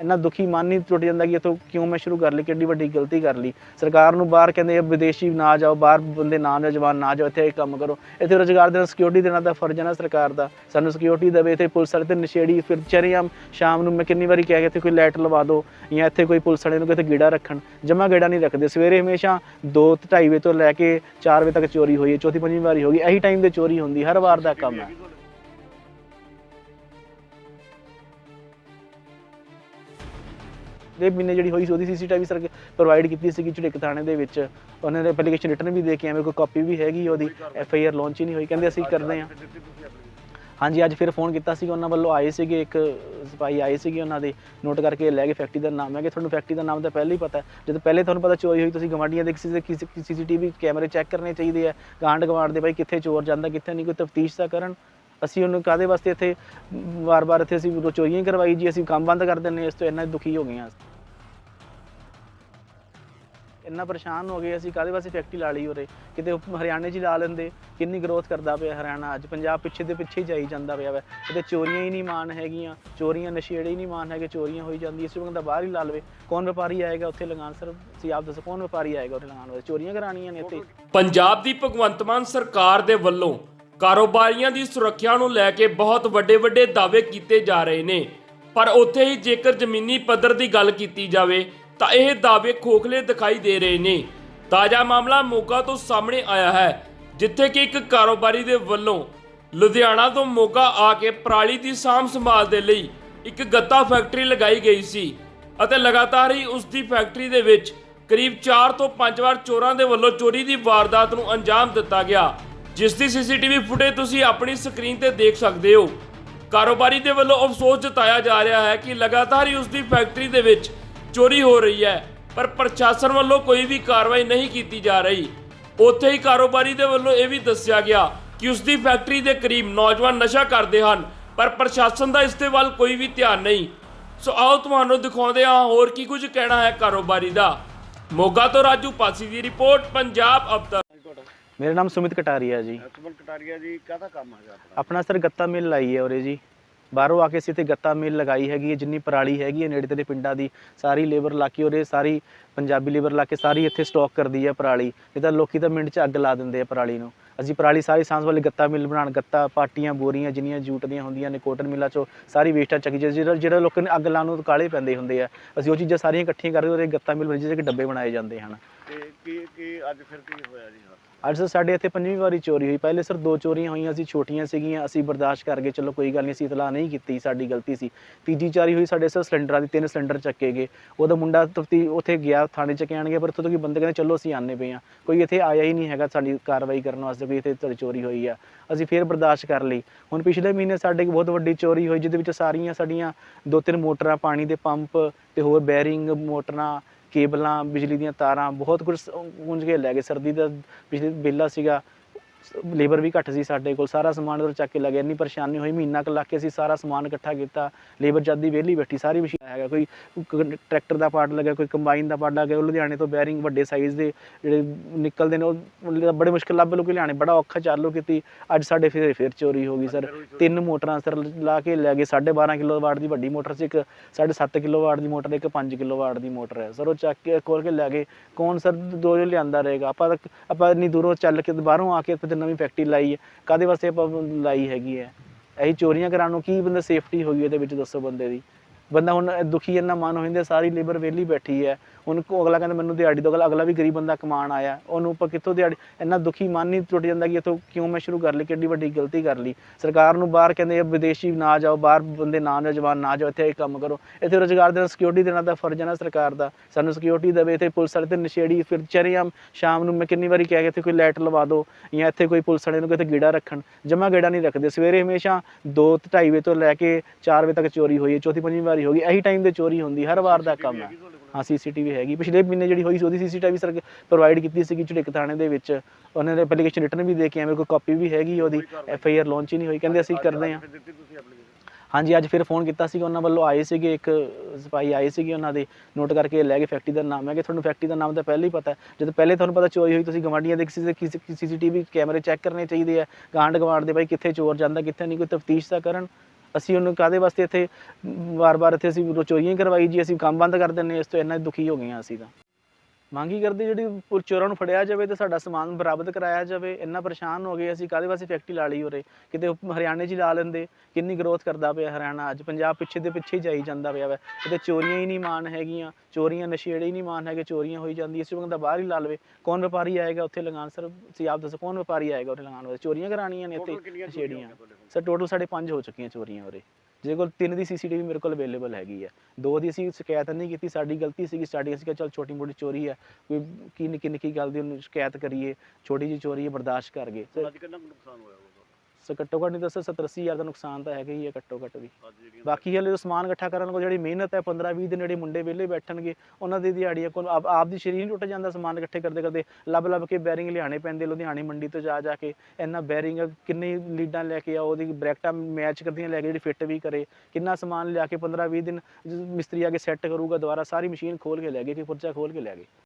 ਇੰਨਾ ਦੁਖੀ ਮਨ ਨਹੀਂ ਟੁੱਟ ਜਾਂਦਾ ਕਿ ਇਥੋਂ ਕਿਉਂ ਮੈਂ ਸ਼ੁਰੂ ਕਰ ਲਈ ਕਿੰਨੀ ਵੱਡੀ ਗਲਤੀ ਕਰ ਲਈ। ਸਰਕਾਰ ਨੂੰ ਬਾਹਰ ਕਹਿੰਦੇ ਵਿਦੇਸ਼ੀ ਨਾ ਜਾਓ, ਬਾਹਰ ਬੰਦੇ ਨਾ ਜਾਓ, ਜਵਾਨ ਨਾ ਜਾਓ, ਇੱਥੇ ਇਹ ਕੰਮ ਕਰੋ। ਇੱਥੇ ਰੋਜ਼ਗਾਰ ਦੇਣਾ ਸਿਕਿਉਰਿਟੀ ਦੇਣਾ ਤਾਂ ਫਰਜ਼ ਹੈ ਨਾ ਸਰਕਾਰ ਦਾ। ਸਾਨੂੰ ਸਿਕਿਉਰਿਟੀ ਦੇਵੇ, ਇੱਥੇ ਪੁਲਿਸ ਵਾਲੇ ਤੇ ਨਸ਼ੇੜੀ ਫਿਰ ਚਰੇਆਮ ਸ਼ਾਮ ਨੂੰ ਮੈਂ ਕਿੰਨੀ ਵਾਰੀ ਕਹਿ ਗਿਆ ਇੱਥੇ ਕੋਈ ਲਾਈਟ ਲਵਾ ਦਿਓ ਜਾਂ ਇੱਥੇ ਕੋਈ ਪੁਲਿਸ ਵਾਲੇ ਨੂੰ ਕਿਤੇ ਗੇੜਾ ਰੱਖਣ। ਜਮਾ ਗੇੜਾ ਨਹੀਂ ਰੱਖਦੇ। ਸਵੇਰੇ ਹਮੇਸ਼ਾ 2:30 ਵਜੇ ਤੋਂ ਲੈ ਕੇ 4 ਵਜੇ ਤੱਕ ਚੋਰੀ ਹੋਈ ਹੈ, ਚੌਥੀ ਪੰਜਵੀਂ ਵਾਰੀ ਹੋ ਗਈ। ਇਹੀ ਟਾਈਮ ਤੇ ਚੋਰੀ ਹੁੰਦੀ, ਹਰ ਵਾਰ ਦਾ ਕੰਮ ਹੈ। ਦੇ ਮਹੀਨੇ ਜਿਹੜੀ ਹੋਈ ਸੀ ਉਹਦੀ ਸੀਸੀਟੀਵੀ ਸਰ ਪ੍ਰੋਵਾਈਡ ਕੀਤੀ ਸੀਗੀ ਝਿੜਕ ਥਾਣੇ ਦੇ ਵਿੱਚ। ਉਹਨਾਂ ਨੇ ਐਪਲੀਕੇਸ਼ਨ ਰਿਟਰਨ ਵੀ ਦੇ ਕੇ ਆਵੇਂ ਕੋਈ ਕਾਪੀ ਵੀ ਹੈਗੀ ਉਹਦੀ ਐਫ ਆਈ ਆਰ ਲਾਂਚ ਹੀ ਨਹੀਂ ਹੋਈ। ਕਹਿੰਦੇ ਅਸੀਂ ਕਰਦੇ ਹਾਂ। ਹਾਂਜੀ, ਅੱਜ ਫਿਰ ਫੋਨ ਕੀਤਾ ਸੀ ਉਹਨਾਂ ਵੱਲੋਂ ਆਏ ਸੀਗੇ ਇੱਕ ਸਿਪਾਹੀ ਆਏ ਸੀਗੇ ਉਹਨਾਂ ਦੇ। ਨੋਟ ਕਰਕੇ ਲੈ ਗਏ ਫੈਕਟਰੀ ਦਾ ਨਾਮ ਹੈ ਕਿ ਤੁਹਾਨੂੰ ਫੈਕਟਰੀ ਦਾ ਨਾਮ ਤਾਂ ਪਹਿਲਾਂ ਹੀ ਪਤਾ ਹੈ। ਜਦੋਂ ਪਹਿਲੇ ਤੁਹਾਨੂੰ ਪਤਾ ਚੋਰੀ ਹੋਈ, ਤੁਸੀਂ ਗਵਾਂਡੀਆਂ ਦੇ ਕਿਸੇ ਦੇ ਸੀਸੀਟੀਵੀ ਕੈਮਰੇ ਚੈੱਕ ਕਰਨੇ ਚਾਹੀਦੇ ਆ। ਗਾਂਡ ਗਵਾਂਡ ਦੇ ਭਾਈ ਕਿੱਥੇ ਚੋਰ ਜਾਂਦਾ, ਕਿੱਥੇ ਨਹੀਂ, ਕੋਈ ਤਫਤੀਸ਼ ਤਾਂ ਕਰਨ। ਅਸੀਂ ਉਹਨੂੰ ਕਾਦੇ ਵਾਸਤੇ ਇੱਥੇ ਵਾਰ-ਵਾਰ ਇੱਥੇ ਅਸੀਂ ਚੋਰੀਆਂ ਕਰਵਾਈ ਜੀ, ਅਸੀਂ ਕੰਮ ਬੰਦ ਕਰ ਦਿੰਨੇ ਇਸ ਤੋਂ ਇੰਨਾ ਦੁਖੀ ਹੋ ਗਏ ਹਾਂ ਇੰਨਾ ਪਰੇਸ਼ਾਨ ਹੋ ਗਏ, ਅਸੀਂ ਕਾਦੇ ਵਾਸਤੇ ਫੈਕਟਰੀ ਲਾ ਲਈ ਉਰੇ? ਕਿਤੇ ਹਰਿਆਣੇ 'ਚ ਹੀ ਲਾ ਲੈਂਦੇ। ਕਿੰਨੀ ਗਰੋਥ ਕਰਦਾ ਪਿਆ ਹਰਿਆਣਾ ਅੱਜ। ਪੰਜਾਬ ਪਿੱਛੇ ਦੇ ਪਿੱਛੇ ਹੀ ਜਾਈ ਜਾਂਦਾ ਪਿਆ ਵਾ। ਕਿਤੇ ਚੋਰੀਆਂ ਹੀ ਨਹੀਂ ਮਾਨ ਹੈਗੀਆਂ। ਚੋਰੀਆਂ ਨਸ਼ੇੜੇ ਹੀ ਨਹੀਂ ਮਾਨ ਹੈਗੇ, ਚੋਰੀਆਂ ਹੋਈ ਜਾਂਦੀ ਇਸ ਬੰਦਾ ਬਾਹਰ ਹੀ ਲਾ ਲਵੇ। ਕੌਣ ਵਪਾਰੀ ਆਏਗਾ ਉੱਥੇ ਲਗਾਨ? ਸਰ, ਤੁਸੀਂ ਆਪ ਦੱਸੋ, ਕੌਣ ਵਪਾਰੀ ਆਏਗਾ ਉੱਥੇ ਲਗਾਨ ਵਾਸਤੇ? ਚੋਰੀਆਂ ਕਰਾਣੀਆਂ ਨੇ ਇੱਥੇ। ਪੰਜਾਬ ਦੀ ਭਗਵੰਤ ਮਾਨ ਸਰਕਾਰ ਦੇ ਵੱਲੋਂ ਕਾਰੋਬਾਰੀਆਂ ਦੀ ਸੁਰੱਖਿਆ ਨੂੰ ਲੈ ਕੇ ਬਹੁਤ ਵੱਡੇ ਵੱਡੇ ਦਾਅਵੇ ਕੀਤੇ ਜਾ ਰਹੇ ਨੇ। ਪਰ ਉੱਥੇ ਹੀ ਜੇਕਰ ਜ਼ਮੀਨੀ ਪੱਧਰ ਦੀ ਗੱਲ ਕੀਤੀ ਜਾਵੇ ਤਾਂ ਇਹ ਦਾਅਵੇ ਖੋਖਲੇ ਦਿਖਾਈ ਦੇ ਰਹੇ ਨੇ। ਤਾਜ਼ਾ ਮਾਮਲਾ ਮੋਗਾ ਤੋਂ ਸਾਹਮਣੇ ਆਇਆ ਹੈ, ਜਿੱਥੇ ਕਿ ਇੱਕ ਕਾਰੋਬਾਰੀ ਦੇ ਵੱਲੋਂ ਲੁਧਿਆਣਾ ਤੋਂ ਮੋਗਾ ਆ ਕੇ ਪਰਾਲੀ ਦੀ ਸਾਂਭ ਸੰਭਾਲ ਦੇ ਲਈ ਇੱਕ ਗੱਤਾ ਫੈਕਟਰੀ ਲਗਾਈ ਗਈ ਸੀ ਅਤੇ ਲਗਾਤਾਰ ਹੀ ਉਸ ਦੀ ਫੈਕਟਰੀ ਦੇ ਵਿੱਚ ਕਰੀਬ 4 ਤੋਂ 5 ਵਾਰ ਚੋਰਾਂ ਦੇ ਵੱਲੋਂ ਚੋਰੀ ਦੀ ਵਾਰਦਾਤ ਨੂੰ ਅੰਜਾਮ ਦਿੱਤਾ ਗਿਆ, ਜਿਸ ਦੀ ਸੀਸੀਟੀਵੀ ਫੁਟੇਜ ਤੁਸੀਂ ਆਪਣੀ ਸਕਰੀਨ ਤੇ ਦੇਖ ਸਕਦੇ ਹੋ। ਕਾਰੋਬਾਰੀ ਦੇ ਵੱਲੋਂ ਅਫਸੋਸ ਜਤਾਇਆ ਜਾ ਰਿਹਾ ਹੈ ਕਿ ਲਗਾਤਾਰ ਹੀ ਉਸ ਦੀ ਫੈਕਟਰੀ ਦੇ ਵਿੱਚ ਚੋਰੀ ਹੋ ਰਹੀ ਹੈ ਪਰ ਪ੍ਰਸ਼ਾਸਨ ਵੱਲੋਂ ਕੋਈ ਵੀ ਕਾਰਵਾਈ ਨਹੀਂ ਕੀਤੀ ਜਾ ਰਹੀ। ਉੱਥੇ ਹੀ ਕਾਰੋਬਾਰੀ ਦੇ ਵੱਲੋਂ ਇਹ ਵੀ ਦੱਸਿਆ ਗਿਆ ਕਿ ਉਸ ਦੀ ਫੈਕਟਰੀ ਦੇ ਕਰੀਬ ਨੌਜਵਾਨ ਨਸ਼ਾ ਕਰਦੇ ਹਨ ਪਰ ਪ੍ਰਸ਼ਾਸਨ ਦਾ ਇਸ ਦੇ ਵੱਲ ਕੋਈ ਵੀ ਧਿਆਨ ਨਹੀਂ। ਸੋ ਆਓ ਤੁਹਾਨੂੰ ਦਿਖਾਉਂਦੇ ਹਾਂ ਹੋਰ ਕੀ ਕੁਝ ਕਹਿਣਾ ਹੈ ਕਾਰੋਬਾਰੀ ਦਾ। ਮੋਗਾ ਤੋਂ ਰਾਜੂ ਪਾਸੀ ਦੀ ਰਿਪੋਰਟ ਪੰਜਾਬ ਅਬਤਰ ਮੇਰਾ ਨਾਮ ਸੁਮਿਤ ਕਟਾਰੀਆ ਜੀ। ਸੁਮਨ ਕਟਾਰੀਆ ਜੀ ਕਾਹਦਾ ਕੰਮ ਹੈਗਾ ਆਪਣਾ? ਆਪਣਾ ਸਰ ਗੱਤਾ ਮਿਲ ਲਾਈ ਹੈ ਉਰੇ ਜੀ। ਬਾਹਰੋਂ ਆ ਕੇ ਅਸੀਂ ਇੱਥੇ ਗੱਤਾ ਮਿਲ ਲਗਾਈ ਹੈਗੀ ਹੈ, ਜਿੰਨੀ ਪਰਾਲੀ ਹੈਗੀ ਹੈ ਨੇੜੇ ਤੇੜੇ ਪਿੰਡਾਂ ਦੀ, ਸਾਰੀ ਲੇਬਰ ਲਾ ਕੇ ਉਹਦੇ ਸਾਰੀ ਪੰਜਾਬੀ ਲੇਬਰ ਲਾ ਕੇ ਸਾਰੀ ਇੱਥੇ ਸਟਾਕ ਕਰਦੀ ਹੈ ਪਰਾਲੀ। ਨਹੀਂ ਤਾਂ ਲੋਕੀ ਤਾਂ ਮਿੰਟ 'ਚ ਅੱਗ ਲਾ ਦਿੰਦੇ ਆ ਪਰਾਲੀ ਨੂੰ। ਅਸੀਂ ਪਰਾਲੀ ਸਾਰੀ ਸਾਂਸ ਵਾਲੀ ਗੱਤਾ ਮਿਲ ਬਣਾਉਣ, ਗੱਤਾ, ਪਾਟੀਆਂ, ਬੋਰੀਆਂ ਜਿੰਨੀਆਂ ਜੂਟ ਦੀਆਂ ਹੁੰਦੀਆਂ ਨੇ ਕੋਟਨ ਮਿੱਲਾਂ 'ਚੋਂ ਸਾਰੀ ਵੇਸਟਾਂ ਚੱਕੀ ਜਿਹੜਾ ਜਿਹੜਾ ਲੋਕਾਂ ਨੇ ਅੱਗ ਲਾਉਣ ਨੂੰ ਕਾਲੇ ਪੈਂਦੇ ਹੁੰਦੇ ਆ। ਅਸੀਂ ਉਹ ਚੀਜ਼ਾਂ ਸਾਰੀਆਂ ਇਕੱਠੀਆਂ ਕਰਕੇ ਉਹਦੇ ਗੱਤਾ ਮਿਲ ਬਣੀ ਜਿਹਦੇ ਡੱਬੇ ਬਣਾਏ ਜਾਂਦੇ ਹਨ। ਤੇ ਕੀ ਕੀ ਅੱਜ ਫਿਰ ਕੀ ਹੋਇਆ ਜੀ? ਅੱਜ ਸਰ ਸਾਡੇ ਇੱਥੇ ਪੰਜਵੀਂ ਵਾਰੀ ਚੋਰੀ ਹੋਈ। ਪਹਿਲੇ ਸਰ ਦੋ ਚੋਰੀਆਂ ਹੋਈਆਂ ਸੀ, ਛੋਟੀਆਂ ਸੀਗੀਆਂ। ਅਸੀਂ ਬਰਦਾਸ਼ਤ ਕਰ ਗਏ। ਚਲੋ ਕੋਈ ਗੱਲ ਨਹੀਂ, ਅਸੀਂ ਇਤਲਾਹ ਨਹੀਂ ਕੀਤੀ, ਸਾਡੀ ਗਲਤੀ ਸੀ। ਤੀਜੀ ਚਾਰੀ ਹੋਈ ਸਾਡੇ ਸਰ ਸਿਲੰਡਰਾਂ ਦੀ, ਤਿੰਨ ਸਿਲੰਡਰ ਚੱਕੇ ਗਏ। ਉਹਦਾ ਮੁੰਡਾ ਤਫਤੀ ਉੱਥੇ ਗਿਆ, ਥਾਣੇ ਚ ਕਹਿਣ ਗਿਆ, ਪਰ ਉੱਥੋਂ ਤੋਂ ਕੀ ਬੰਦੇ ਕਹਿੰਦੇ, ਚਲੋ ਅਸੀਂ ਆਨੇ ਪਏ ਆ ਕੋਈ ਇੱਥੇ ਆਇਆ ਹੀ ਨਹੀਂ ਹੈਗਾ ਸਾਡੀ ਕਾਰਵਾਈ ਕਰਨ ਵਾਸਤੇ ਕੋਈ ਇੱਥੇ ਤੁਹਾਡੀ ਚੋਰੀ ਹੋਈ ਆ। ਅਸੀਂ ਫੇਰ ਬਰਦਾਸ਼ਤ ਕਰ ਲਈ। ਹੁਣ ਪਿਛਲੇ ਮਹੀਨੇ ਸਾਡੇ ਇੱਕ ਬਹੁਤ ਵੱਡੀ ਚੋਰੀ ਹੋਈ, ਜਿਹਦੇ ਵਿੱਚ ਸਾਰੀਆਂ ਸਾਡੀਆਂ ਦੋ ਤਿੰਨ ਮੋਟਰਾਂ, ਪਾਣੀ ਦੇ ਪੰਪ ਤੇ ਹੋਰ ਬੈਰਿੰਗ ਮੋਟਰਾਂ ਕੇਬਲਾਂ, ਬਿਜਲੀ ਦੀਆਂ ਤਾਰਾਂ, ਬਹੁਤ ਕੁਝ ਗੁੰਝ ਕੇ ਲੈ ਗਏ। ਸਰਦੀ ਦਾ ਬਿਜਲੀ ਬੇਲਾ ਸੀਗਾ ਲੇਬਰ ਵੀ ਘੱਟ ਸੀ ਸਾਡੇ ਕੋਲ ਸਾਰਾ ਸਮਾਨ ਉਧਰ ਚੱਕ ਕੇ ਲੱਗੇ ਇੰਨੀ ਪਰੇਸ਼ਾਨੀ ਹੋਈ ਮਹੀਨਾ ਕੁ ਲੱਗ ਕੇ ਅਸੀਂ ਸਾਰਾ ਸਮਾਨ ਇਕੱਠਾ ਕੀਤਾ ਲੇਬਰ ਜਦ ਦੀ ਵਿਹਲੀ ਬੈਠੀ ਸਾਰੀ ਮਸ਼ੀਨ ਹੈਗਾ ਕੋਈ ਟਰੈਕਟਰ ਦਾ ਪਾਰਟ ਲੱਗਿਆ ਕੋਈ ਕੰਬਾਈਨ ਦਾ ਪਾਰਟ ਲੱਗਿਆ ਉਹ ਲੁਧਿਆਣੇ ਤੋਂ ਬੈਰਿੰਗ ਵੱਡੇ ਸਾਈਜ਼ ਦੇ ਜਿਹੜੇ ਨਿਕਲਦੇ ਨੇ ਉਹ ਬੜੇ ਮੁਸ਼ਕਿਲ ਲੱਭ ਲੋ ਕੇ ਲਿਆਣੇ ਬੜਾ ਔਖਾ ਚਾਲੂ ਕੀਤੀ ਅੱਜ ਸਾਡੇ ਫਿਰ ਫਿਰ ਚੋਰੀ ਹੋ ਗਈ ਸਰ। ਤਿੰਨ ਮੋਟਰਾਂ ਸਰ ਲਾ ਕੇ ਲੈ ਗਏ 12.5 ਕਿਲੋਵਾਟ ਦੀ ਵੱਡੀ ਮੋਟਰ ਸੀ ਇੱਕ 7.5 ਕਿਲੋਵਾਟ ਦੀ ਮੋਟਰ ਇੱਕ 5 ਕਿਲੋਵਾਟ ਦੀ ਮੋਟਰ ਹੈ। ਸਰ ਉਹ ਚੱਕ ਕੇ ਖੋਲ ਕੇ ਲੈ ਗਏ। ਕੌਣ ਸਰ ਦੋ ਜੋ ਲਿਆਂਦਾ ਰਹੇਗਾ? ਆਪਾਂ ਆਪਾਂ ਇੰਨੀ ਦੂਰੋਂ ਚੱਲ ਕੇ ਬਾਹਰੋਂ ਆ ਕੇ ਫਿਰ ਨਵੀਂ ਫੈਕਟਰੀ ਲਾਈ ਹੈ। ਕਾਦੇ ਵਾਸਤੇ ਆਪਾਂ ਲਾਈ ਹੈਗੀ ਹੈ? ਇਹੀ ਚੋਰੀਆਂ ਕਰਾਉਣ ਨੂੰ ਕੀ ਬੰਦਾ ਸੇਫਟੀ ਹੋਗੀ ਇਹਦੇ ਵਿੱਚ ਦੱਸੋ ਬੰਦੇ ਦੀ। ਬੰਦਾ ਹੁਣ ਦੁਖੀ ਇੰਨਾ ਮਨ ਹੋ ਜਾਂਦਾ, ਸਾਰੀ ਲੇਬਰ ਵਿਹਲੀ ਬੈਠੀ ਹੈ। ਹੁਣ ਅਗਲਾ ਕਹਿੰਦਾ ਮੈਨੂੰ ਦਿਹਾੜੀ ਦੋ ਅਗਲਾ ਅਗਲਾ ਵੀ ਗਰੀਬ ਬੰਦਾ ਕਮਾਉਣ ਆਇਆ। ਉਹਨੂੰ ਆਪਾਂ ਕਿੱਥੋਂ ਦਿਹਾੜੀ, ਇੰਨਾ ਦੁਖੀ ਮਨ ਨਹੀਂ ਟੁੱਟ ਜਾਂਦਾ ਕਿ ਇਥੋਂ ਕਿਉਂ ਮੈਂ ਸ਼ੁਰੂ ਕਰ ਲਈ ਕਿੰਨੀ ਵੱਡੀ ਗਲਤੀ ਕਰ ਲਈ। ਸਰਕਾਰ ਨੂੰ ਬਾਹਰ ਕਹਿੰਦੇ ਵਿਦੇਸ਼ੀ ਨਾ ਜਾਓ, ਬਾਹਰ ਬੰਦੇ ਨਾ ਜਾਓ ਜਵਾਨ ਨਾ ਜਾਓ, ਇੱਥੇ ਇਹ ਕੰਮ ਕਰੋ। ਇੱਥੇ ਰੋਜ਼ਗਾਰ ਦੇਣਾ ਸਿਕਿਉਰਿਟੀ ਦੇਣਾ ਤਾਂ ਫਰਜ਼ ਹੈ ਨਾ ਸਰਕਾਰ ਦਾ। ਸਾਨੂੰ ਸਿਕਿਉਰਿਟੀ ਦੇਵੇ, ਇੱਥੇ ਪੁਲਿਸ ਵਾਲੇ ਤੇ ਨਸ਼ੇੜੀ ਫਿਰ ਚਰੇਆਮ ਸ਼ਾਮ ਨੂੰ ਮੈਂ ਕਿੰਨੀ ਵਾਰੀ ਕਹਿ ਗਿਆ ਇੱਥੇ ਕੋਈ ਲਾਈਟ ਲਵਾ ਦਿਓ ਜਾਂ ਇੱਥੇ ਕੋਈ ਪੁਲਿਸ ਵਾਲੇ ਨੂੰ ਕਿਤੇ ਗੇੜਾ ਰੱਖਣ। ਜਮਾ ਗੇੜਾ ਨਹੀਂ ਰੱਖਦੇ। ਸਵੇਰੇ ਹਮੇਸ਼ਾ 2:30 ਵਜੇ ਤੋਂ ਲੈ ਕੇ 4 ਵਜੇ ਤੱਕ ਚੋਰੀ ਹੋਈ ਹੈ, ਚੌਥੀ ਪੰਜਵੀਂ ਵਾਰੀ ਹੋ ਗਈ ਇਹੀ ਟਾਈਮ ਤੇ ਚੋਰੀ ਹੁੰਦੀ ਹਰ ਵਾਰ ਦਾ ਕੰਮ ਹੈ। ਹਾਂ ਸੀਸੀਟੀਵੀ ਹੈਗੀ। ਪਿਛਲੇ ਮਹੀਨੇ ਜਿਹੜੀ ਹੋਈ ਸੀ ਉਹਦੀ ਸੀਸੀਟੀਵੀ ਸਰ ਪ੍ਰੋਵਾਈਡ ਕੀਤੀ ਸੀਗੀ ਝਿੜਕ ਥਾਣੇ ਦੇ ਵਿੱਚ। ਉਹਨਾਂ ਨੇ ਐਪਲੀਕੇਸ਼ਨ ਰਿਟਰਨ ਵੀ ਦੇ ਕੇ ਆਵੇਂ ਕੋਈ ਕਾਪੀ ਵੀ ਹੈਗੀ ਉਹਦੀ ਐਫ ਆਈ ਆਰ ਲਾਂਚ ਹੀ ਨਹੀਂ ਹੋਈ। ਕਹਿੰਦੇ ਅਸੀਂ ਕਰਦੇ ਹਾਂ। ਹਾਂਜੀ ਅੱਜ ਫਿਰ ਫੋਨ ਕੀਤਾ ਸੀਗਾ ਉਹਨਾਂ ਵੱਲੋਂ ਆਏ ਸੀਗੇ ਇੱਕ ਸਿਪਾਹੀ ਆਏ ਸੀਗੇ ਉਹਨਾਂ ਦੇ। ਨੋਟ ਕਰਕੇ ਲੈ ਗਏ ਫੈਕਟਰੀ ਦਾ ਨਾਮ। ਹੈ ਕਿ ਤੁਹਾਨੂੰ ਫੈਕਟਰੀ ਦਾ ਨਾਮ ਤਾਂ ਪਹਿਲਾਂ ਹੀ ਪਤਾ ਹੈ। ਜਦੋਂ ਪਹਿਲੇ ਤੁਹਾਨੂੰ ਪਤਾ ਚੋਰੀ ਹੋਈ ਤੁਸੀਂ ਗਵਾਂਡੀਆਂ ਦੇ ਕਿਸੇ ਦੇ ਸੀਸੀਟੀਵੀ ਕੈਮਰੇ ਚੈੱਕ ਕਰਨੇ ਚਾਹੀਦੇ ਆ। ਗਾਂਡ ਗਵਾਂਡ ਦੇ ਭਾਈ ਕਿੱਥੇ ਚੋਰ ਜਾਂਦਾ ਕਿੱਥੇ ਨਹੀਂ ਕੋਈ ਤਫਤੀਸ਼ ਤਾਂ ਕਰਨ। ਅਸੀਂ ਉਹਨੂੰ ਕਾਦੇ ਵਾਸਤੇ ਇੱਥੇ ਵਾਰ-ਵਾਰ ਇੱਥੇ ਅਸੀਂ ਚੋਰੀਆਂ ਹੀ ਕਰਵਾਈ ਜੀ, ਅਸੀਂ ਕੰਮ ਬੰਦ ਕਰ ਦਿੰਨੇ ਇਸ ਤੋਂ ਇੰਨਾ ਦੁਖੀ ਹੋ ਗਏ ਹਾਂ ਅਸੀਂ ਤਾਂ। ਮੰਗ ਹੀ ਕਰਦੇ ਜਿਹੜੀ ਚੋਰਾਂ ਨੂੰ ਫੜਿਆ ਜਾਵੇ ਤੇ ਸਾਡਾ ਸਮਾਨ ਬਰਾਮਦ ਕਰਾਇਆ ਜਾਵੇ। ਇੰਨਾ ਪਰੇਸ਼ਾਨ ਹੋ ਗਏ ਅਸੀਂ ਕਾਦੇ ਵਾਸਤੇ ਫੈਕਟਰੀ ਲਾ ਲਈ ਉਰੇ? ਕਿਤੇ ਹਰਿਆਣੇ 'ਚ ਹੀ ਲਾ ਲੈਂਦੇ। ਕਿੰਨੀ ਗਰੋਥ ਕਰਦਾ ਪਿਆ ਹਰਿਆਣਾ ਅੱਜ। ਪੰਜਾਬ ਪਿੱਛੇ ਦੇ ਪਿੱਛੇ ਜਾਈ ਜਾਂਦਾ ਪਿਆ ਵਾ। ਕਿਤੇ ਚੋਰੀਆਂ ਹੀ ਨਹੀਂ ਮਾਨ ਹੈਗੀਆਂ। ਚੋਰੀਆਂ ਨਸ਼ੇੜੇ ਹੀ ਨਹੀਂ ਮਾਨ ਹੈਗੇ ਚੋਰੀਆਂ ਹੋਈ ਜਾਂਦੀ ਇਸ ਬੰਦਾ ਬਾਹਰ ਹੀ ਲਾ ਲਵੇ। ਕੌਣ ਵਪਾਰੀ ਆਏਗਾ ਉੱਥੇ ਲਗਾਉਣ ਸਰ ਤੁਸੀਂ ਆਪ ਦੱਸੋ ਕੌਣ ਵਪਾਰੀ ਆਏਗਾ ਉੱਥੇ ਲਗਾਉਣ ਵਾਸਤੇ? ਚੋਰੀਆਂ ਕਰਾਉਣੀਆਂ ਨੇ ਇੱਥੇ ਨਸ਼ੇੜੀਆਂ? ਸਰ ਟੋਟਲ ਸਾਡੇ ਪੰਜ ਹੋ ਚੁੱਕੀਆਂ ਚੋਰੀਆਂ ਉਰੇ। ਜਿਹਦੇ ਕੋਲ ਤਿੰਨ ਦੀ ਸੀਸੀਟੀਵੀ ਮੇਰੇ ਕੋਲ ਅਵੇਲੇਬਲ ਹੈਗੀ ਹੈ ਦੋ ਦੀ ਅਸੀਂ ਸ਼ਿਕਾਇਤ ਨਹੀਂ ਕੀਤੀ, ਸਾਡੀ ਗਲਤੀ ਸੀਗੀ ਸਟਾਰਟਿੰਗ ਅਸੀਂ ਕਿਹਾ ਚਲ ਛੋਟੀ ਮੋਟੀ ਚੋਰੀ ਹੈ ਕੋਈ ਕੀ ਨਿੱਕੀ ਨਿੱਕੀ ਗੱਲ ਦੀ ਉਹਨੂੰ ਸ਼ਿਕਾਇਤ ਕਰੀਏ, ਛੋਟੀ ਜੀ ਚੋਰੀ ਹੈ ਬਰਦਾਸ਼ਤ ਕਰ ਗਏ। ਅੱਜ ਕਿੰਨਾ ਨੁਕਸਾਨ ਹੋਇਆ ਸੋ ਘੱਟੋ ਘੱਟ ਨਹੀਂ ਦੱਸੋ 70 ਅੱਸੀ ਹਜ਼ਾਰ ਦਾ ਨੁਕਸਾਨ ਤਾਂ ਹੈਗਾ ਹੀ ਹੈ ਘੱਟੋ ਘੱਟ ਵੀ। ਬਾਕੀ ਹਲੇ ਸਮਾਨ ਇਕੱਠਾ ਕਰਨ ਕੋਲ ਜਿਹੜੀ ਮਿਹਨਤ ਹੈ 15 20 ਦਿਨ ਜਿਹੜੇ ਮੁੰਡੇ ਵਿਹਲੇ ਬੈਠਣਗੇ ਉਹਨਾਂ ਦੀ ਦਿਹਾੜੀਆਂ ਕੋਲ ਆਪ ਦੀ ਸ਼ਰੀਰ ਨਹੀਂ ਟੁੱਟ ਜਾਂਦਾ ਸਮਾਨ ਇਕੱਠੇ ਕਰਦੇ ਕਰਦੇ ਲੱਭ ਲੱਭ ਕੇ ਬੈਰਿੰਗ ਲਿਆਣੇ ਪੈਂਦੇ ਲੁਧਿਆਣੇ ਮੰਡੀ ਤੋਂ ਜਾ ਜਾ ਕੇ ਇੰਨਾ ਬੈਰਿੰਗ ਕਿੰਨੀ ਲੀਡਾਂ ਲੈ ਕੇ ਆਓ ਉਹਦੀ ਬ੍ਰੈਕਟਾਂ ਮੈਚ ਕਰਦੀਆਂ ਲੈ ਕੇ ਜਿਹੜੀ ਫਿੱਟ ਵੀ ਕਰੇ ਕਿੰਨਾ ਸਮਾਨ ਲਿਆ ਕੇ 15 20 ਦਿਨ ਮਿਸਤਰੀ ਆ ਕੇ ਸੈੱਟ ਕਰੂਗਾ ਦੁਬਾਰਾ ਸਾਰੀ ਮਸ਼ੀਨ ਖੋਲ ਕੇ ਲੈ ਗਏ ਕਿ ਪੁਰਜਾ ਖੋਲ ਕੇ ਲੈ ਗਏ।